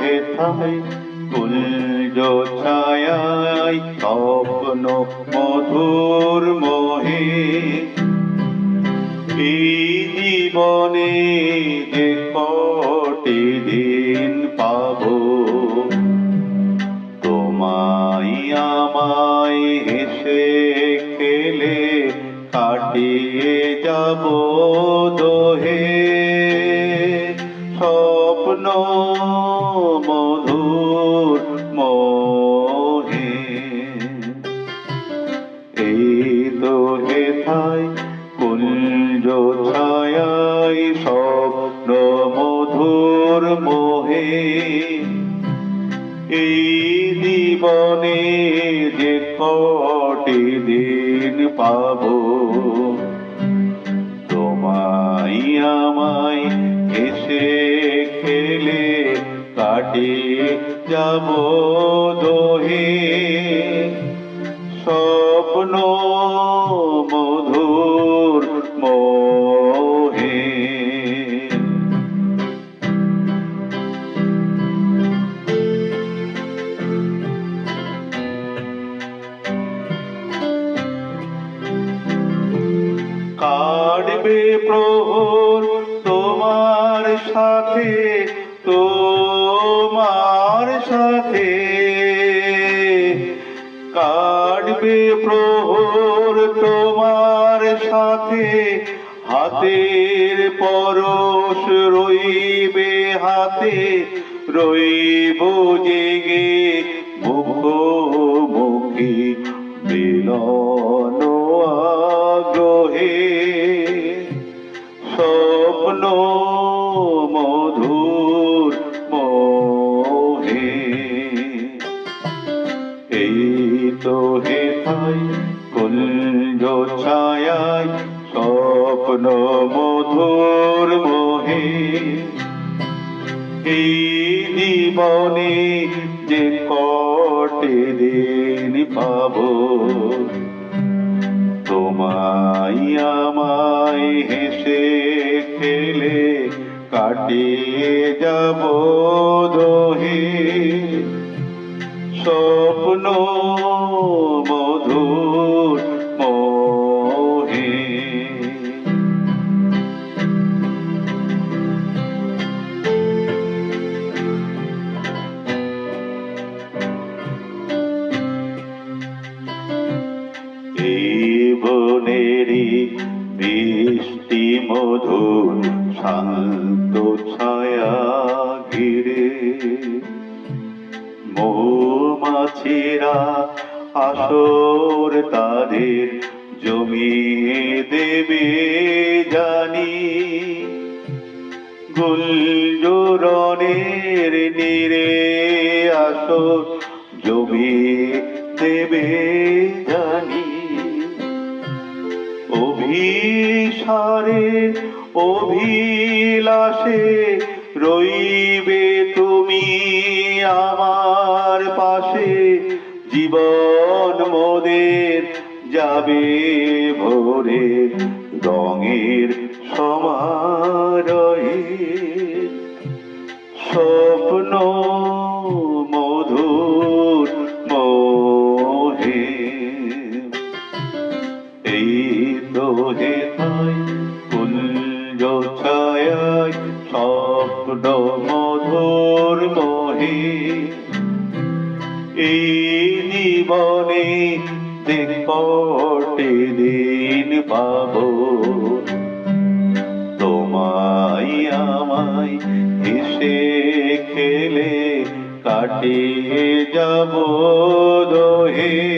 হেথায় কুঞ্জ ছায়ায় স্বপ্ন মধুর মোহে। এই এই দোহে থাই কুঞ্জ ছায়াই স্বপ্ন মধুর মোহে। এই জীবনে যে কটি দিন পাবো, তোমায় আমায় এসে খেলে কাটিয়ে যাব। স্বপ্ন মধুর মোহে। কাটবে প্রহর তোমার সাথে তোমার কাটবে প্রহর তোমার সাথে হাতের পরশ রইবে হাতে রইব জেগে মুখোমুখি মিলন আগ্রহে। স্বপ্ন হে থাই কুঞ্জ ছায়ায় স্বপ্ন মধুর মোহে জীবনে যে কটে দিন পাবো, তোমায় আমায় হেসে খেলে কাটিয়ে যাব দোহে। স্বপ্ন মধুর মোহে এই বৃষ্টি মধুর শান্ত ছায়া ঘিরে। মৌমাছিরা আসর তাদের জমিয়ে দেবে জানি। গুঞ্জরনের নীরে আসর জমিয়ে দেবে জানি। অভিসারে অভিলাষে রইবে তুমি আমার পাশে জীবন মোদের যাবে ভোরে রঙের সমারোহে। স্বপ্ন মধুর মোহে এই দোহে থাই কুঞ্জ জীবনে পটে দিন পাবো। তোমাই আমায় হেসে খেলে কাটিয়ে যাব দোহে।